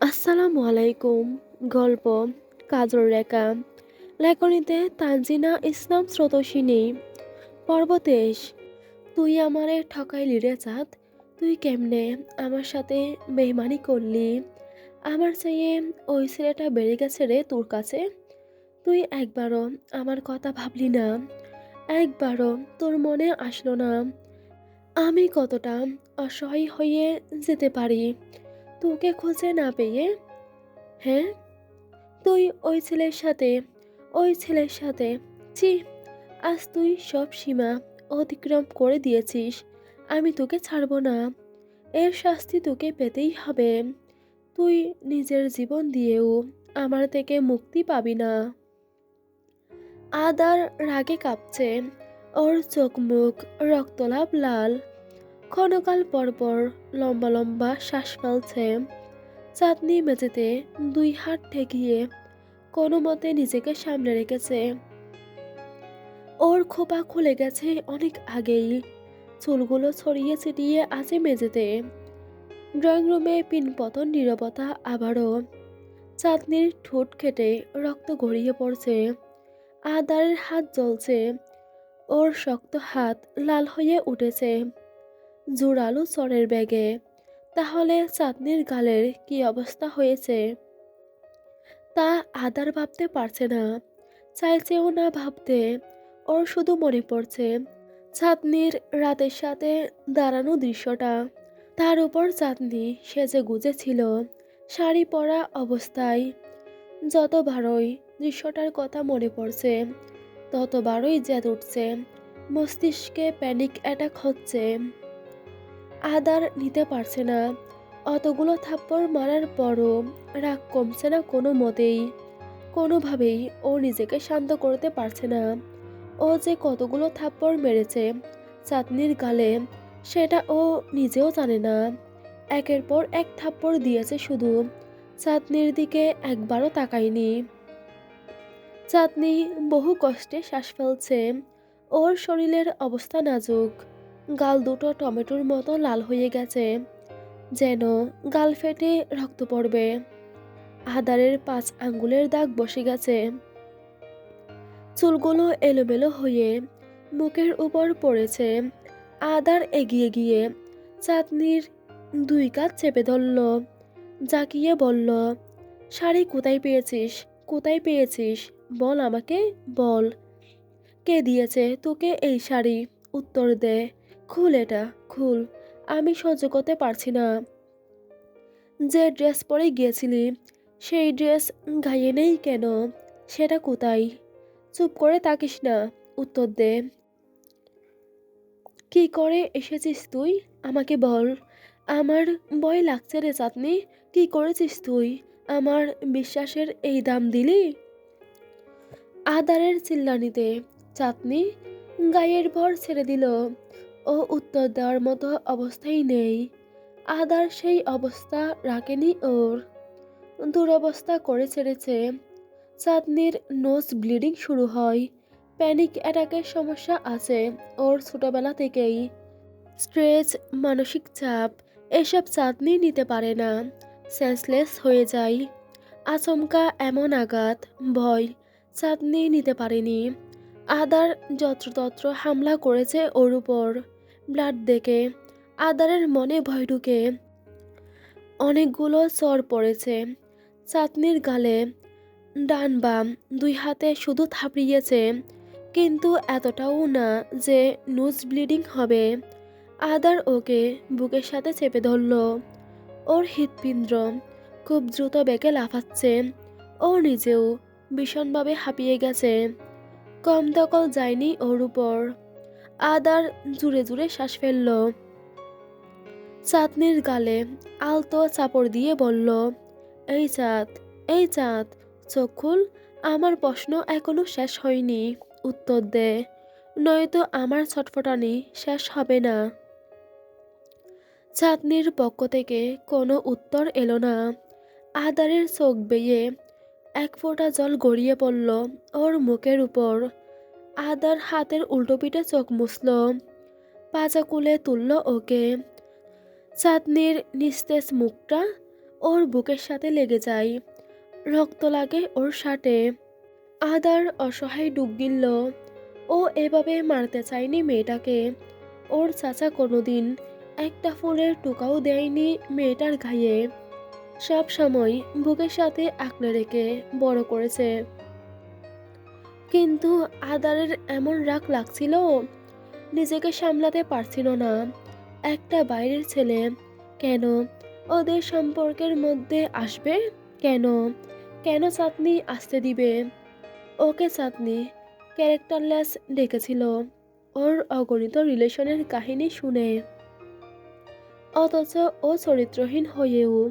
আসসালামু আলাইকুম গল্প কাজর রেখা। লেখনীতে তানজিনা ইসলাম স্রোতসিনী পর্বতেশ তুই আমারে ঠকাইলি রে চাঁদ, তুই কেমনে আমার সাথে মেহমানি করলি? আমার চেয়ে ওই ছেলেটা বেড়ে গেছে রে তোর কাছে। তুই একবারও আমার কথা ভাবলি না, একবারও তোর মনে আসলো না। আমি কতটা অসহায় হয়ে যেতে পারি? তোকে খুঁজে না পেয়ে? হ্যাঁ? তুই ওই ছেলের সাথে, ওই ছেলের সাথে। ছি, আজ তুই সব সীমা অতিক্রম করে দিয়েছিস। আমি তোকে ছাড়বো না। এর শাস্তি তোকে পেতেই হবে। তুই নিজের জীবন দিয়েও আমার থেকে মুক্তি পাবি না। আদার রাগে কাঁপছে। ওর চোখ মুখ রক্তলাভ লাল। ক্ষণকাল পরপর লম্বা লম্বা শ্বাস ফেলছে। চাঁদনি মেঝেতে দুই হাত ঠেকিয়ে কোনো মতে নিজেকে সামনে রেখেছে। ওর খোপা খুলে গেছে অনেক আগেই। চুলগুলো ছড়িয়ে ছিটিয়ে আছে মেঝেতে। ড্রয়িং রুমে পিনপতন নীরবতা আবারও। চাঁদনির ঠোঁট খেটে রক্ত গড়িয়ে পড়ছে। আদারের হাত জ্বলছে। ওর শক্ত হাত লাল হয়ে উঠেছে। জোরালো চরের ব্যাগে তাহলে চাঁদনির গালের কি অবস্থা হয়েছে? তা আদার ভাবতে পারছে না। চাইছেও না ভাবতে। ওর শুধু মনে পড়ছে চাঁদনির রাতের সাথে দাঁড়ানো দৃশ্যটা। তার উপর চাঁদনি সেজে গুজে ছিল শাড়ি পরা অবস্থায়। যতবারই দৃশ্যটার কথা মনে পড়ছে ততবারই জেদ উঠছে। মস্তিষ্কে প্যানিক অ্যাটাক হচ্ছে। আদার নিতে পারছে না। অতগুলো থাপ্পড় মারার পরও রাগ কমছে না কোনো মতেই। কোনোভাবেই ও নিজেকে শান্ত করতে পারছে না। ও যে কতগুলো থাপ্পড় মেরেছে চাঁদনির গালে, সেটা ও নিজেও জানে না। একের পর এক থাপ্পড় দিয়েছে শুধু। চাঁদনির দিকে একবারও তাকায়নি। চাঁদনি বহু কষ্টে শ্বাস ফেলছে। ওর শরীরের অবস্থা নাজুক। গাল দুটো টমেটোর মতো লাল হয়ে গেছে, যেন গাল ফেটে রক্ত পড়বে। আদারের পাঁচ আঙ্গুলের দাগ বসে গেছে। চুলগুলো এলোমেলো হয়ে মুখের উপর পড়েছে। আদার এগিয়ে গিয়ে চাঁদনির দুই কাজ চেপে ধরল জাকিয়ে বলল, শাড়ি কোথায় পেয়েছিস? কোথায় পেয়েছিস? বল আমাকে, বল। কে দিয়েছে তোকে এই শাড়ি? উত্তর দে। খুল এটা, খুল। আমি সহ্য করতে পারছি না। যে ড্রেস পরে গিয়েছিলি, সেই ড্রেস গায়ে নেই কেন? সেটা কোথায়? চুপ করে তাকিস না, উত্তর দে। কি করে এসেছিস তুই? আমাকে বল। আমার ভয় লাগছে রে চাঁদনি। কি করেছিস তুই? আমার বিশ্বাসের এই দাম দিলি? আদারের চিল্লানিতে, চাঁদনি গায়ের ভর ছেড়ে দিল। ও উত্তর দেওয়ার মতো অবস্থাই নেই। আদার সেই অবস্থা রাখেনি ওর। দুরবস্থা করে ছেড়েছে। চাঁদনির নোজ ব্লিডিং শুরু হয়। প্যানিক অ্যাটাকের সমস্যা আছে ওর ছোটবেলা থেকেই। স্ট্রেস মানসিক চাপ, এসব চাঁদনি নিতে পারে না। সেন্সলেস হয়ে যায়। আচমকা এমন আঘাত, ভয় চাঁদনি নিতে পারেনি। আদার যত্রতত্র হামলা করেছে ওর উপর। ব্লাড দেখে আদারের মনে ভয় ঢুকে। অনেকগুলো চর পড়েছে। চাঁদনির গালে ডান বাম দুই হাতে শুধু থাপড়িয়েছে। কিন্তু এতটাও না যে নোজ ব্লিডিং হবে। আদার ওকে বুকের সাথে চেপে ধরল। ওর হৃৎপিণ্ড খুব দ্রুত বেগে লাফাচ্ছে। ও নিজেও ভীষণভাবে হাঁপিয়ে গেছে। কম দখল যায়নি ওর উপর। আদার জুড়ে জুড়ে শ্বাস ফেলল। চাঁদনির গালে আলতো চাপড় দিয়ে বলল, এই চাঁদ এই চাঁদ, চোখ খুল, আমার প্রশ্ন এখনও শেষ হয়নি। উত্তর দে, নয়তো আমার ছটফটানি শেষ হবে না। চাঁদনির পক্ষ থেকে কোনো উত্তর এলো না। আদারের চোখ বেয়ে এক ফোঁটা জল গড়িয়ে পড়ল ওর মুখের উপর। আদার হাতের উল্টো পিঠে চোখ মুছল। পাজা কুলে তুলল ওকে। চাঁদনির নিস্তেজ মুখটা ওর বুকের সাথে লেগে যায়। রক্ত লাগে ওর শার্টে। আদার অসহায় ডুব গিলল। ও এভাবে মারতে চায়নি মেয়েটাকে। ওর চাচা কোনোদিন একটা ফুলের টুকাও দেয়নি মেয়েটার গায়ে সব সময় বুকের সাথে আঁকড়ে রেখে বড় করেছে। কিন্তু আদারের এমন রাগ লাগছিল, নিজেকে সামলাতে পারছিল না। একটা বাইরের ছেলে, কেন? ওদের সম্পর্কের মধ্যে আসবে? কেন? কেন চাঁদনি আসতে দিবে? ওকে চাঁদনি ক্যারেক্টারলেস ডেকেছিল ওর অগণিত রিলেশনের কাহিনী শুনে। অথচ ও চরিত্রহীন হয়েও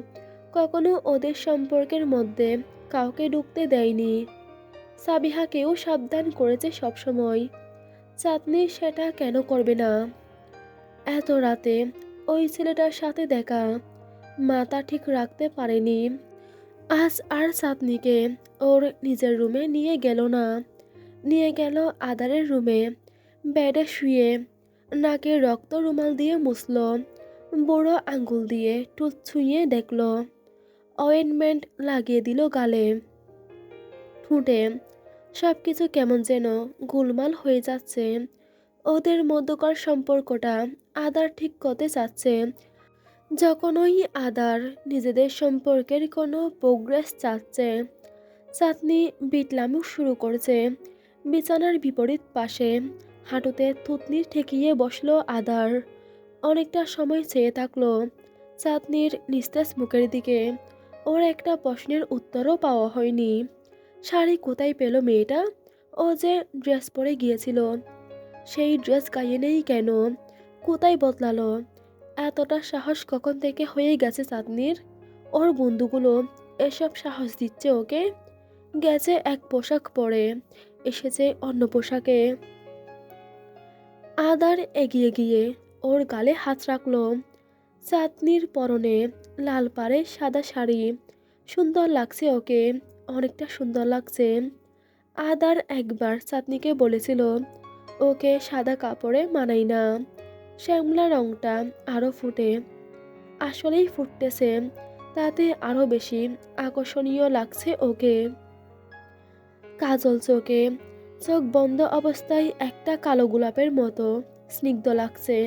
কখনো ওদের সম্পর্কের মধ্যে কাউকে ঢুকতে দেয়নি। সাবিহাকেও সাবধান করেছে সবসময়। চাঁদনি সেটা কেন করবে না? এত রাতে ওই ছেলেটার সাথে দেখা মাথা ঠিক রাখতে পারেনি। আজ আর চাঁদনিকে ওর নিজের রুমে নিয়ে গেল না। নিয়ে গেল আদারের রুমে। বেডে শুয়ে নাকে রক্ত রুমাল দিয়ে মুছল, বড় আঙ্গুল দিয়ে টুথ ছুঁয়ে দেখল। অয়েনমেন্ট লাগিয়ে দিল গালে। ঠুঁটে সব কিছু কেমন যেন গোলমাল হয়ে যাচ্ছে। ওদের মধ্যকার সম্পর্কটা আদার ঠিক করতে চাচ্ছে। যখন ওই আদার নিজেদের সম্পর্কের কোনো প্রোগ্রেস চাচ্ছে, চাঁদনি বিটলামও শুরু করেছে। বিছানার বিপরীত পাশে হাঁটুতে থুতনি ঠেকিয়ে বসল আদার। অনেকটা সময় চেয়ে থাকল চাঁদনির নিস্তেজ মুখের দিকে। ওর একটা প্রশ্নের উত্তরও পাওয়া হয়নি। শাড়ি কোথায় পেল মেয়েটা? ও যে ড্রেস পরে গিয়েছিল। সেই ড্রেস গায়ে নেই কেন? কোথায় বদলালো? এতটা সাহস কখন থেকে হয়ে গেছে চাঁদনির ওর বন্ধুগুলো এসব সাহস দিচ্ছে ওকে? গেছে এক পোশাক পরে, এসেছে অন্য পোশাকে। আদার এগিয়ে গিয়ে ওর গালে হাত রাখল। চাঁদনির পরনে লাল পাড়ে সাদা শাড়ি। সুন্দর লাগছে ওকে, অনেকটা সুন্দর লাগছে। আদার একবার চাঁদনিকে বলেছিল, ওকে সাদা কাপড়ে মানাই না, শ্যামলা রংটা আরও ফুটে। আসলেই ফুটতেছে, তাতে আরও বেশি আকর্ষণীয় লাগছে ওকে। কাজল চোখে চোখ বন্ধ অবস্থায় একটা কালো গোলাপের মতো, স্নিগ্ধ লাগছে।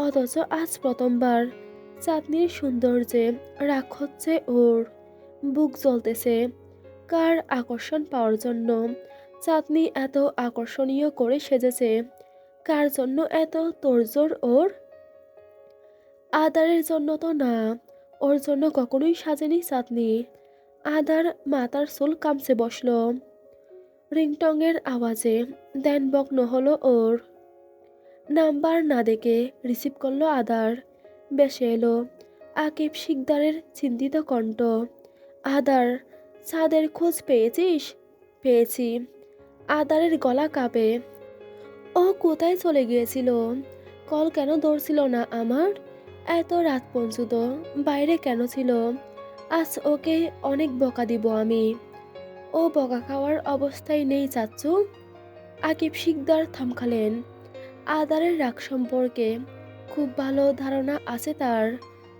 অথচ আজ প্রথমবার। চাঁদনির সৌন্দর্যে রাগ হচ্ছে ওর। বুক জ্বলতেছে। কার আকর্ষণ পাওয়ার জন্য চাঁদনি এত আকর্ষণীয় করে সেজেছে? কার জন্য এত তোড়জোড় ওর? আদারের জন্য তো না, ওর জন্য কখনোই সাজেনি চাঁদনি। আদার মাথার চুল কামছে বসল। রিংটংয়ের আওয়াজে দেনবগ্ন হলো ওর। নাম্বার না দেখে রিসিভ করল আদার। বেসে এলো। আকিব শিকদারের চিন্তিত কণ্ঠ। আদার ছাদের খোঁজ পেয়েছিস? পেয়েছি। আদারের গলা কাঁপে। ও কোথায় চলে গিয়েছিল? কল কেন ধরছিল না আমার? এত রাত পর্যন্ত বাইরে কেন ছিল? আজ ওকে অনেক বকা দিব আমি। ও বকা খাওয়ার অবস্থায় নেই চাচ্ছু আকিব শিকদার থামখালেন। আদারের রাগ সম্পর্কে খুব ভালো ধারণা আছে তার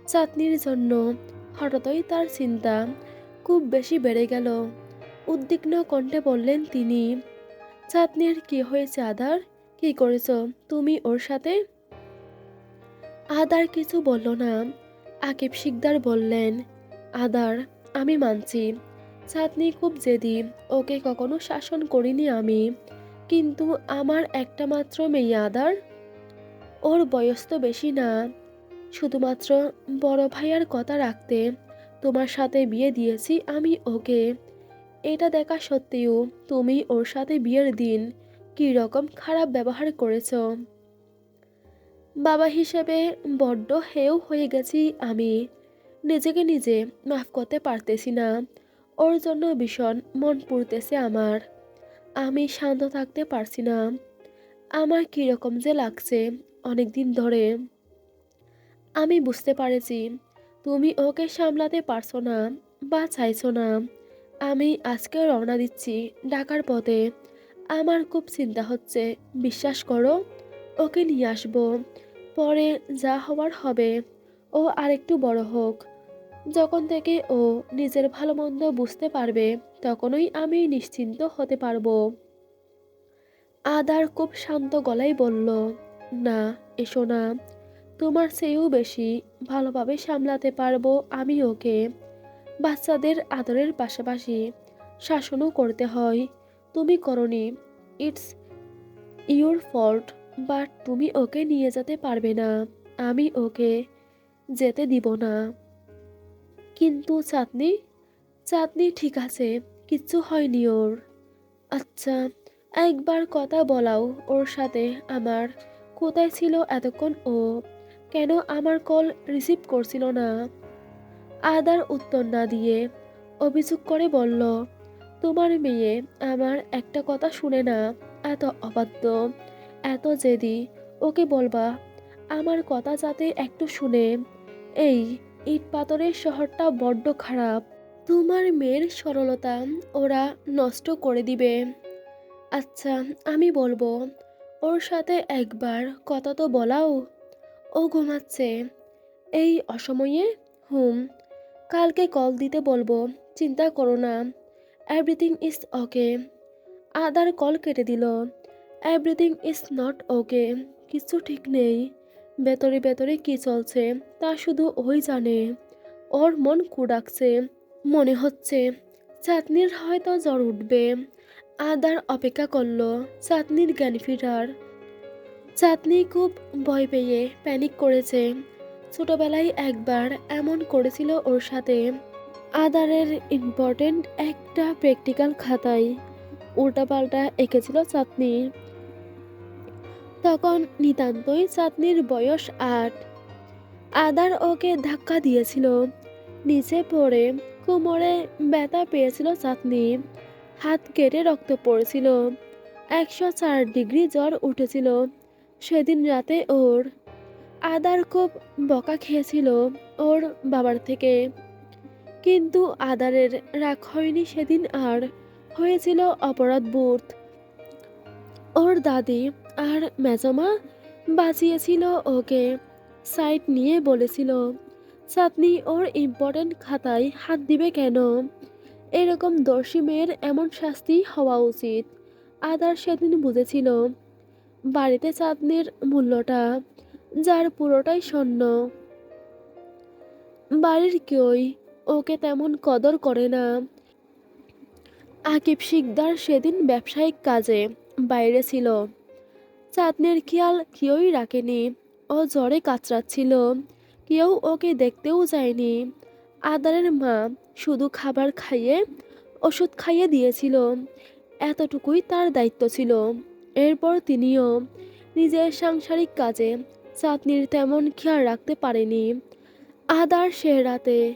চাটনির জন্য। হঠাৎই তার চিন্তা খুব বেশি বেড়ে গেল। উদ্বিগ্ন কণ্ঠে বললেন তিনি চাটনির কি হয়েছে আদার? কি করেছ? তুমি ওর সাথে? আদার কিছু বলল না। আকিব শিকদার বললেন, আদার, আমি মানছি। চাঁদনি খুব জেদি। ওকে কখনো শাসন করিনি আমি। কিন্তু আমার একটা মাত্র মেয়ে আদার? ওর বয়স তো বেশি না। শুধুমাত্র বড় ভাইয়ার কথা রাখতে তোমার সাথে বিয়ে দিয়েছি আমি ওকে। এটা দেখা সত্ত্বেও তুমি ওর সাথে বিয়ের দিন কী রকম খারাপ ব্যবহার করেছ? বাবা হিসেবে বড্ড হেও হয়ে গেছি আমি। নিজেকে নিজে মাফ করতে পারতেছি না। ওর জন্য ভীষণ মন পুড়তেছে আমার। আমি শান্ত থাকতে পারছি না। আমার কীরকম যে লাগছে অনেক দিন ধরে। আমি বুঝতে পারেছি, তুমি ওকে সামলাতে পারছ না বা চাইছো না। আমি আজকে রওনা দিচ্ছি ডাকার পথে। আমার খুব চিন্তা হচ্ছে, বিশ্বাস করো, ওকে নিয়ে আসব। পরে যা হওয়ার হবে, ও আরেকটু বড় হোক। যখন থেকে ও নিজের ভালো মন্দ বুঝতে পারবে তখনই আমি নিশ্চিন্ত হতে পারব। আদার খুব শান্ত গলায় বলল, না, এসো না। তোমার চেয়েও বেশি ভালোভাবে সামলাতে পারব আমি ওকে। বাচ্চাদের আদরের পাশাপাশি শাসনও করতে হয়। তুমি করনি। ইটস ইউর ফল্ট, বাট তুমি ওকে নিয়ে যেতে পারবে না। আমি ওকে যেতে দিব না। কিন্তু চাঁদনি চাঁদনি, ঠিক আছে, কিচ্ছু হয়নি ওর। আচ্ছা একবার কথা বলাও ওর সাথে, আমার। কোথায় ছিল এতক্ষণ ও? কেন আমার কল রিসিভ করছিল না? আদার উত্তর না দিয়ে। অভিযোগ করে বলল, তোমার মেয়ে আমার একটা কথা শুনে না, এত অবাধ্য। এত জেদি। ওকে বলবা, আমার কথা যাতে একটু শুনে। এই ইট পাথরের শহরটা বড্ড খারাপ। তোমার মেয়ের সরলতা ওরা নষ্ট করে দিবে। আচ্ছা আমি বলব, ওর সাথে একবার কথা তো বলাও। ও ঘুমাচ্ছে। এই অসময়ে? হুম। কালকে কল দিতে বলব, চিন্তা করো না। Everything is okay other call কেটে দিল। এভরিথিং ইজ নট ওকে কিছু ঠিক নেই। ভেতরে ভেতরে কি চলছে তা শুধু ওই জানে। ওর মন কুড়াকছে মনে হচ্ছে চাঁদনির হয়তো জ্বর উঠবে। আদার অপেক্ষা করল চাঁদনির জ্ঞান ফিরার। চাঁদনি খুব ভয় পেয়ে প্যানিক করেছে। ছোটবেলায় একবার এমন করেছিল ওর সাথে। আদারের ইম্পর্টেন্ট একটা প্র্যাকটিক্যাল খাতায় উল্টাপাল্টা এঁকেছিল চাঁদনি। তখন নিতান্তই চাঁদনির বয়স আট। আদার ওকে ধাক্কা দিয়েছিল। নিচে পড়ে কোমরে ব্যথা পেয়েছিল চাঁদনি। হাত কেটে রক্ত পড়েছিল। একশো চার ডিগ্রি জ্বর উঠেছিল। সেদিন রাতে ওর আদার খুব বকা খেয়েছিল ওর বাবার থেকে। কিন্তু আদারের রাগ হয়নি সেদিন আর হয়েছিল অপরাধ বোধ। ওর দাদি আর মেজমা বাঁচিয়েছিল ওকে সাইড নিয়ে বলেছিল চাঁদনি ওর ইম্পর্টেন্ট খাতায় হাত দিবে কেন? এরকম দর্শী মেয়ের এমন শাস্তি হওয়া উচিত। আদার সেদিন বুঝেছিল, বাড়িতে চাঁদনির মূল্যটা, যার পুরোটাই স্বর্ণ। বাড়ির কেউই ওকে তেমন কদর করে না। আকিব শিকদার সেদিন ব্যবসায়িক কাজে বাইরে ছিল। চাঁদনির খেয়াল কেউই রাখেনি। ও জ্বরে কাতরাচ্ছিল। কেউ ওকে দেখতেও যায়নি। আদারের মা শুধু খাবার খাইয়ে ওষুধ খাইয়ে দিয়েছিল। এতটুকুই তার দায়িত্ব ছিল। এরপর তিনিও নিজের সাংসারিক কাজে চাঁদনির তেমন খেয়াল রাখতে পারেনি। আদার সে রাতে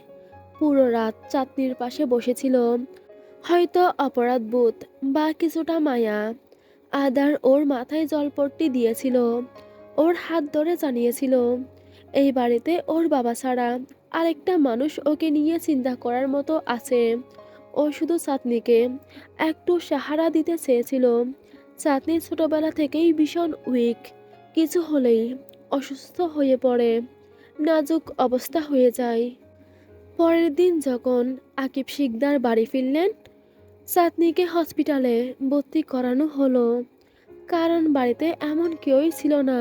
পুরো রাত চাঁদনির পাশে বসেছিল। হয়তো অপরাধ বোধ বা কিছুটা মায়া। আদার ওর মাথায় জলপট্টি দিয়েছিল। ওর হাত ধরে জানিয়েছিল এই বাড়িতে ওর বাবা ছাড়া আরেকটা মানুষ ওকে নিয়ে চিন্তা করার মতো আছে। ও শুধু চাঁদনিকে একটু সাহারা দিতে চেয়েছিল। চাঁদনি ছোটবেলা থেকেই ভীষণ উইক কিছু হলেই অসুস্থ হয়ে পড়ে, নাজুক অবস্থা হয়ে যায়। পরের দিন যখন আকিব শিকদার বাড়ি ফিরলেন, চাঁদনিকে হসপিটালে ভর্তি করানো হলো। কারণ বাড়িতে এমন কেউই ছিল না।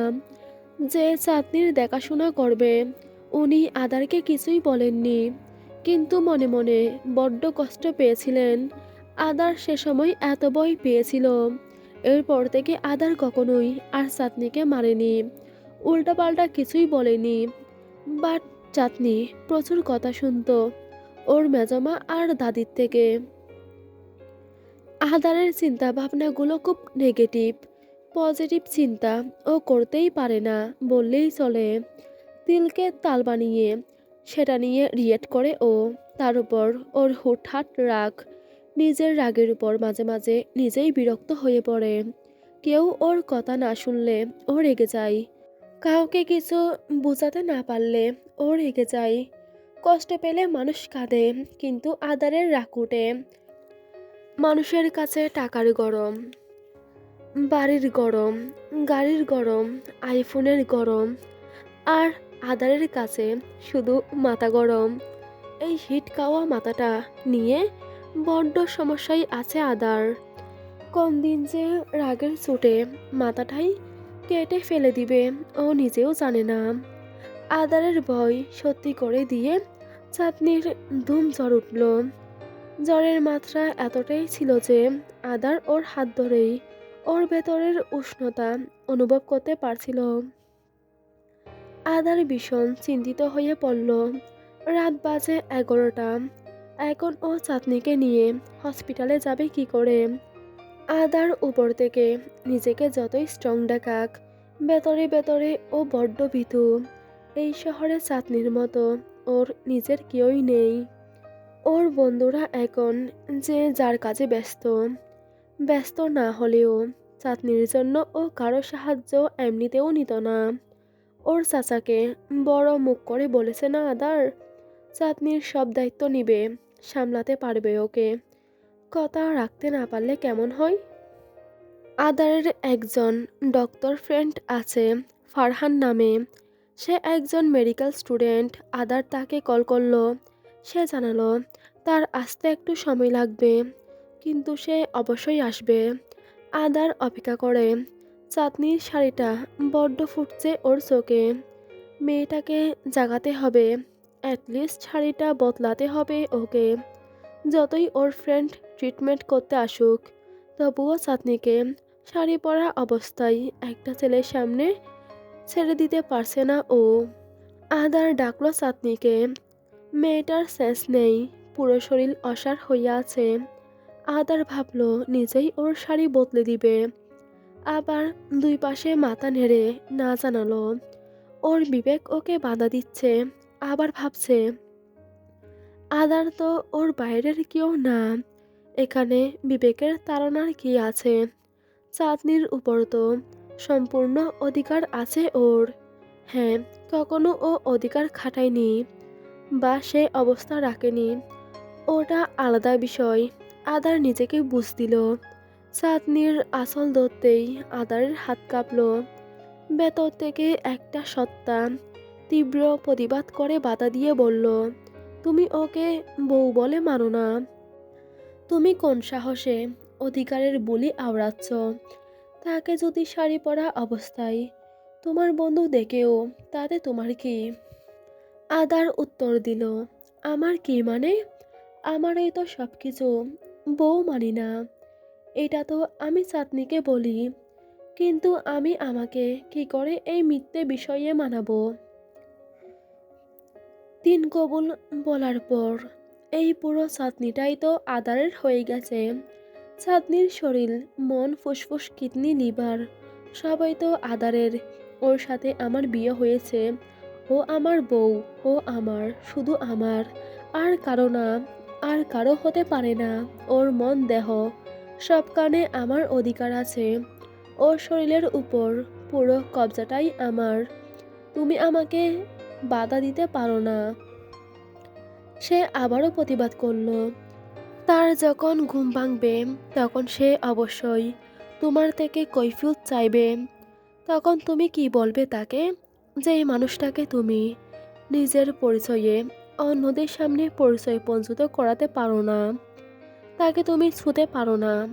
যে চাঁদনির দেখাশোনা করবে, উনি আদারকে কিছুই বলেননি। কিন্তু মনে মনে বড্ড কষ্ট পেয়েছিলেন। আদার সে সময় এত বই পেয়েছিল। এরপর থেকে আদার কখনোই আর চাঁদনিকে মারেনি। উল্টাপাল্টা কিছুই বলেনি। বাট চাঁদনি প্রচুর কথা শুনত ওর মেজমা আর দাদির থেকে। আদারের চিন্তা ভাবনাগুলো খুব নেগেটিভ পজিটিভ চিন্তা ও করতেই পারে না বললেই চলে। তিলকে তাল বানিয়ে, সেটা নিয়ে রিয়েক্ট করে ও তার উপর ওর হুটহাট রাগ নিজের রাগের উপর মাঝে মাঝে নিজেই বিরক্ত হয়ে পড়ে। কেউ ওর কথা না শুনলে ও রেগে যায়। কাউকে কিছু বোঝাতে না পারলে ও রেগে যায়। কষ্ট পেলে মানুষ কাঁদে, কিন্তু আদারের উঠে। মানুষের কাছে টাকার গরম। বাড়ির গরম, গাড়ির গরম আইফোনের গরম, আর আদারের কাছে শুধু মাথা গরম। এই হিট খাওয়া মাথাটা নিয়ে বড্ড সমস্যায় আছে আদার। কোন দিন যে রাগের চোটে মাথাটাই কেটে ফেলে দিবে, ও নিজেও জানে না। আদারের ভয় সত্যি করে দিয়ে চাঁদনির ধুম জ্বর উঠল। জ্বরের মাত্রা এতটাই ছিল যে আদার ওর হাত ধরেই ওর ভেতরের উষ্ণতা অনুভব করতে পারছিল। আদার ভীষণ চিন্তিত হয়ে পড়ল। রাত বাজে এগারোটা। এখন ও চাঁদনিকে নিয়ে হসপিটালে যাবে কি করে? আদার উপর থেকে নিজেকে যতই স্ট্রং দেখাক, ভেতরে ভেতরে ও বড্ড ভীতু। এই শহরে চাঁদনির মতো ওর নিজের কেউই নেই। ওর বন্ধুরা এখন যে যার কাজে ব্যস্ত। ব্যস্ত না হলেও চাঁদনির জন্য ও কারও সাহায্য এমনিতেও নিত না। ওর চাচাকে বড় মুখ করে বলেছে না আদার? চাঁদনির সব দায়িত্ব নিবে, সামলাতে পারবে ওকে। কথা রাখতে না পারলে কেমন হয়? আদারের একজন ডক্টর ফ্রেন্ড আছে, ফারহান নামে। সে একজন মেডিকেল স্টুডেন্ট। আদার তাকে কল করল। সে জানালো, তার আসতে একটু সময় লাগবে। কিন্তু সে অবশ্যই আসবে। আদার অপেক্ষা করে। চাঁদনির শাড়িটা বড্ড ফুটছে ওর চোখে। মেয়েটাকে জাগাতে হবে। অ্যাটলিস্ট শাড়িটা বদলাতে হবে ওকে। যতই ওর ফ্রেন্ড ট্রিটমেন্ট করতে আসুক, তবুও চাঁদনিকে শাড়ি পরা অবস্থায় একটা ছেলের সামনে ছেড়ে দিতে পারছে না ও। আদার ডাকলো চাঁদনিকে। মেয়েটার সেন্স নেই, পুরো শরীর অসার হইয়া আছে। আদার ভাবলো, নিজেই ওর শাড়ি বদলে দিবে। আবার দুই পাশে মাথা নেড়ে না জানালো। ওর বিবেক ওকে বাধা দিচ্ছে, আবার ভাবছে, আদার তো ওর বাইরের কেউ না। এখানে বিবেকের তাড়নার কি আছে? চাঁদনির উপর তো সম্পূর্ণ অধিকার আছে ওর। হ্যাঁ কখনো ও অধিকার খাটায়নি বা সে অবস্থা রাখেনি। ওটা আলাদা বিষয়। আদার নিজেকে বুঝ দিল। চাঁদনির আসল ধরতেই আদারের হাত কাঁপল। ভেতর থেকে একটা সত্তা তীব্র প্রতিবাদ করে বাধা দিয়ে বলল, তুমি ওকে বউ বলে মানো না। তুমি কোন সাহসে অধিকারের বলি আওড়াচ্ছ? তাকে যদি শাড়ি পরা অবস্থায় তোমার বন্ধু দেখেও, তাতে তোমার কি? আদার উত্তর দিল, আমার কি মানে? আমারই তো সব কিছু বউ মানি না। এটা তো আমি চাঁদনিকে বলি, কিন্তু আমি আমাকে কি করে এই মিথ্যে বিষয়ে মানাবো? তিন কবুল বলার পর এই পুরো চাঁদনিটাই তো আদারের হয়ে গেছে। চাঁদনির শরীর, মন ফুসফুস কিডনি, লিভার, সবাই তো আদারের। ওর সাথে আমার বিয়ে হয়েছে। ও আমার বউ, ও আমার, শুধু আমার, আর কারও না। আর কারও হতে পারে না। ওর মন দেহ, সব কানে আমার অধিকার আছে। ওর শরীরের উপর পুরো কবজাটাই আমার। তুমি আমাকে বাধা দিতে পারো না। সে আবারও প্রতিবাদ করল। তার যখন ঘুম ভাঙবে, তখন সে অবশ্যই তোমার থেকে কৈফিয়ত চাইবে। তখন তুমি কি বলবে তাকে? যে এই মানুষটাকে তুমি নিজের পরিচয়ে অন্যদের সামনে পরিচয় পঞ্জিত করাতে পারো না। তাকে তুমি ছুতে পারো না।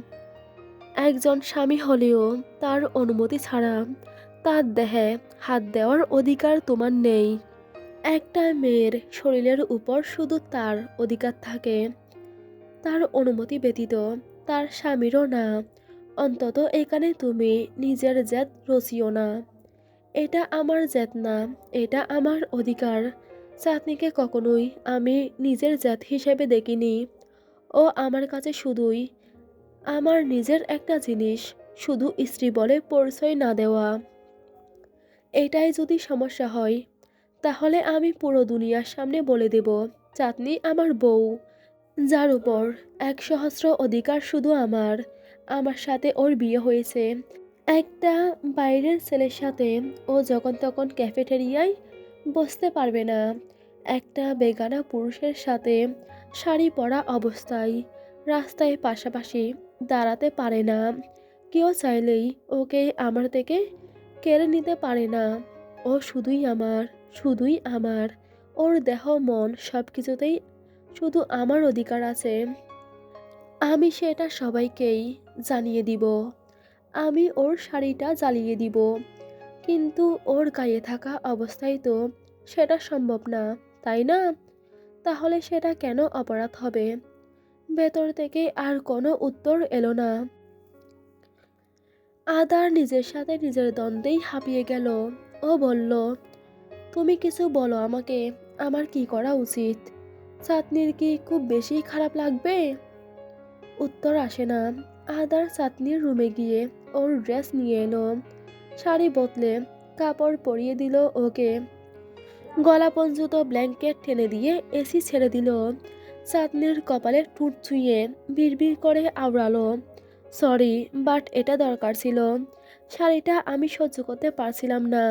একজন স্বামী হলেও তার অনুমতি ছাড়া তার দেহে হাত দেওয়ার অধিকার তোমার নেই। একটা মেয়ের শরীরের উপর শুধু তার অধিকার থাকে। তার অনুমতি ব্যতীত তার স্বামীরও না। অন্তত এখানে তুমি নিজের জেদ রচিও না। এটা আমার জেদ না, এটা আমার অধিকার। চাঁদনিকে কখনোই আমি নিজের জাত হিসেবে দেখিনি। ও আমার কাছে শুধুই, আমার নিজের একটা জিনিস, শুধু স্ত্রী বলে পরিচয় না দেওয়া। এটাই যদি সমস্যা হয়, তাহলে আমি পুরো দুনিয়ার সামনে বলে দেব, চাঁদনি আমার বউ, যার উপর এক সহস্র অধিকার শুধু আমার আমার সাথে ওর বিয়ে হয়েছে। একটা বাইরের ছেলের সাথে ও যখন তখন ক্যাফেটেরিয়ায় বসতে পারবে না। একটা বেগানা পুরুষের সাথে শাড়ি পরা অবস্থায় রাস্তায় পাশাপাশি দাঁড়াতে পারে না। কেউ চাইলেই ওকে আমার থেকে কেড়ে নিতে পারে না। ও শুধুই আমার শুধুই আমার। ওর দেহ, মন সব কিছুতেই শুধু আমার অধিকার আছে। আমি সেটা সবাইকেই জানিয়ে দিব। আমি ওর শাড়িটা জ্বালিয়ে দিব। কিন্তু ওর গায়ে থাকা অবস্থায় তো সেটা সম্ভব না, তাই না? তাহলে সেটা কেন অপরাধ হবে? ভেতর থেকে আর কোনো উত্তর এলো না। আদার নিজের সাথে নিজের দ্বন্দ্বেই হাঁপিয়ে গেল। ও বলল, তুমি কিছু বলো আমাকে, আমার কি করা উচিত? চাঁদনির কি খুব বেশি খারাপ লাগবে? উত্তর আসে না। আদার চাঁদনির রুমে গিয়ে ওর ড্রেস নিয়ে এলো। শাড়ি বদলে কাপড় পরিয়ে দিল ওকে। গলা পর্যন্ত ব্ল্যাঙ্কেট টেনে দিয়ে এসি ছেড়ে দিল। চাঁদনির কপালে ঠুট ছুঁয়ে বিড়বিড় করে আওড়ালো। সরি বাট এটা দরকার ছিল। শাড়িটা আমি সহ্য করতে পারছিলাম না।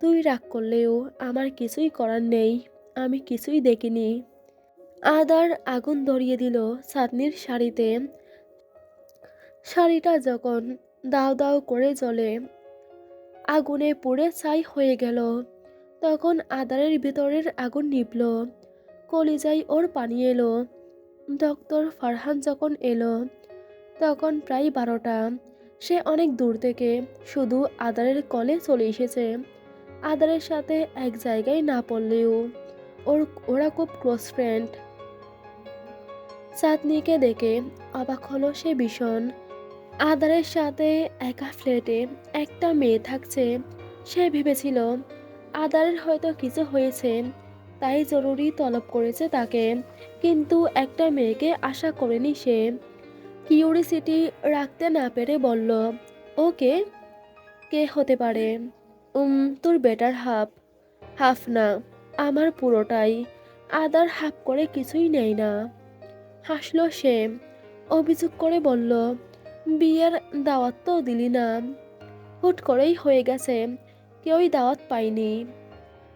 তুই রাগ করলেও আমার কিছুই করার নেই। আমি কিছুই দেখিনি। আদার আগুন ধরিয়ে দিল চাঁদনির শাড়িতে। শাড়িটা যখন দাও দাও করে জ্বলে আগুনে পুড়ে ছাই হয়ে গেল। তখন আদারের ভিতরের আগুন নিভল। কলিজাই ওর পানি এলো। ডক্টর ফারহান যখন এলো, তখন প্রায় বারোটা। সে অনেক দূর থেকে শুধু আদারের কলে চলে এসেছে। আদারের সাথে এক জায়গায় না পড়লেও ওর, ওরা খুব ক্লোজ ফ্রেন্ড চাঁদনিকে দেখে অবাক হলো সে ভীষণ। আদারের সাথে একা ফ্ল্যাটে একটা মেয়ে থাকছে, সে ভেবেছিল আদারের হয়তো কিছু হয়েছে, তাই জরুরি তলব করেছে তাকে। কিন্তু একটা মেয়েকে আশা করেনি সে। কিউরিসিটি রাখতে না পেরে বলল, ওকে, কে হতে পারে? উম, তোর বেটার হাফ। হাফ না, আমার পুরোটাই। আদার হাফ করে কিছুই নেই না। হাসলো সে। অভিযোগ করে বলল বিয়ের দাওয়াত তো দিলি না। হুট করেই হয়ে গেছে, কেউই দাওয়াত পায়নি।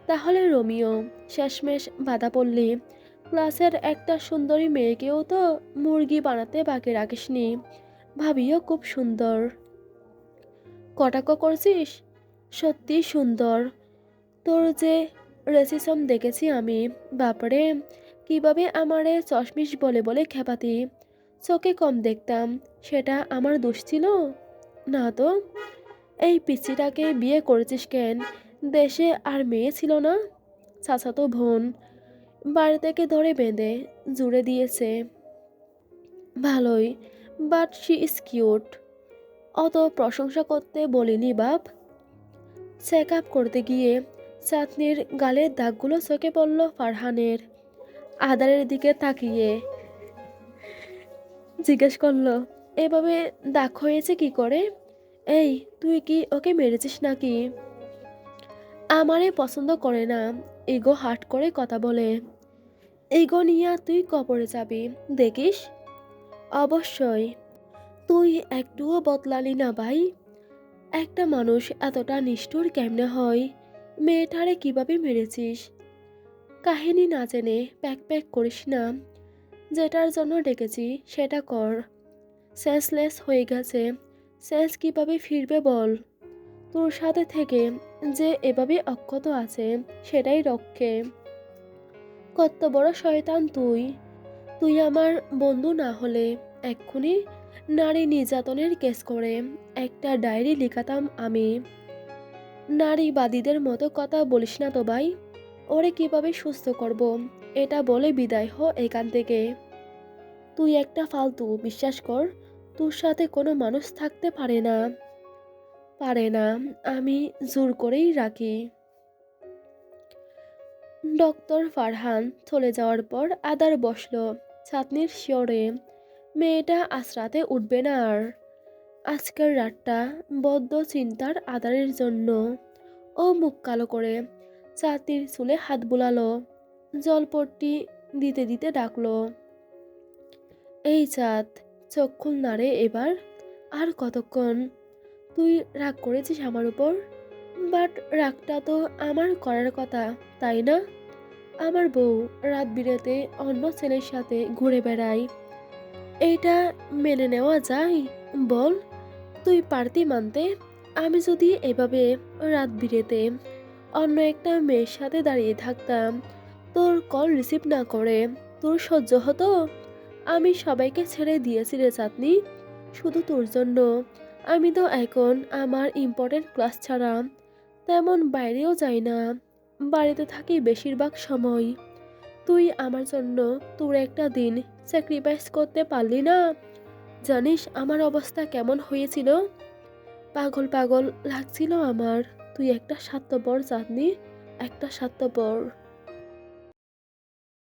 তাহলে রোমিও, শেষমেশ বাধা পড়লি। ক্লাসের একটা সুন্দরী মেয়েকেও তো মুরগি বানাতে বাকি রাখিসনি। ভাবিও খুব সুন্দর। কটাক্ষ করছিস? সত্যি সুন্দর। তোর যে রেসিসম দেখেছি আমি, বাপরে, কীভাবে আমারে চশমিশ বলে বলে খেপাতি। চোখে কম দেখতাম, সেটা আমার দোষ ছিল? না তো। এই পিচ্ছিটাকে বিয়ে করেছিস কেন? দেশে আর মেয়ে ছিল না? চাচাতো বোন বাড়ি থেকে ধরে বেঁধে জুড়ে দিয়েছে। ভালোই বাট শি ইজ কিউট অত প্রশংসা করতে বলিনি বাপ। চেক আপ করতে গিয়ে চাঁদনির গালের দাগগুলো চোখে পড়ল ফারহানের। আদারের দিকে তাকিয়ে জিজ্ঞেস করল, এভাবে দাগ হয়েছে কি করে? এই, তুই কি ওকে মেরেছিস নাকি? আমারে পছন্দ করে না। ইগো হাট করে কথা বলে। ইগো নিয়ে, তুই কবরে যাবি, দেখিস? অবশ্যই। তুই একটুও বদলালি না ভাই। একটা মানুষ এতটা নিষ্ঠুর কেমনে হয়? মেয়েটারে কীভাবে মেরেছিস? কাহিনী না জেনে প্যাক প্যাক করিস না। যেটার জন্য ডেকেছি, সেটা কর। সেন্সলেস হয়ে গেছে। সেন্স কীভাবে ফিরবে বল? তোর সাথে থেকে যে এভাবে অক্ষত আছে, সেটাই রক্ষে। কত বড় শয়তান তুই। তুই আমার বন্ধু না হলে এক্ষুনি নারী নির্যাতনের কেস করে। একটা ডায়েরি লিখাতাম আমি। নারীবাদীদের মতো কথা বলিস না তো ভাই। ওরে কীভাবে সুস্থ করব? এটা বলে বিদায় হ এখান থেকে। তুই একটা ফালতু, বিশ্বাস কর, তোর সাথে কোনো মানুষ থাকতে পারে না। পারে না, আমি জোর করেই রাখি। ডক্টর ফারহান চলে যাওয়ার পর আদার বসল ছাতনির শিওরে মেয়েটা আজ রাতে উঠবে না আর। আজকের রাতটা বদ্ধ চিন্তার আদারের জন্য। ও মুখ কালো করে চাতির চুলে হাত বুলালো। জলপট্টি দিতে দিতে ডাকলো। এই চাঁদ, চোখ নাড়ে এবার। আর কতক্ষণ? তুই রাগ করেছিস আমার উপর? বাট রাগটা তো আমার করার কথা, তাই না? আমার বউ রাত বিরেতে অন্য ছেলের সাথে ঘুরে বেড়ায়। এইটা মেনে নেওয়া যায়? বল, তুই পারতি মানতে? আমি যদি এভাবে রাত বিরেতে অন্য একটা মেয়ের সাথে দাঁড়িয়ে থাকতাম, তোর কল রিসিভ না করে তোর সহ্য হতো? আমি সবাইকে ছেড়ে দিয়েছি রে চাঁদনি। শুধু তোর জন্য। আমি তো এখন আমার ইম্পর্টেন্ট ক্লাস ছাড়া। তেমন বাইরেও যাই না। বাড়িতে থাকি বেশিরভাগ সময়। তুই আমার জন্য তোর একটা দিন স্যাক্রিফাইস করতে পারলি না? জানিস আমার অবস্থা কেমন হয়েছিল? পাগল পাগল লাগছিল আমার। তুই একটা স্বার্থপর চাঁদনি। একটা স্বার্থপর।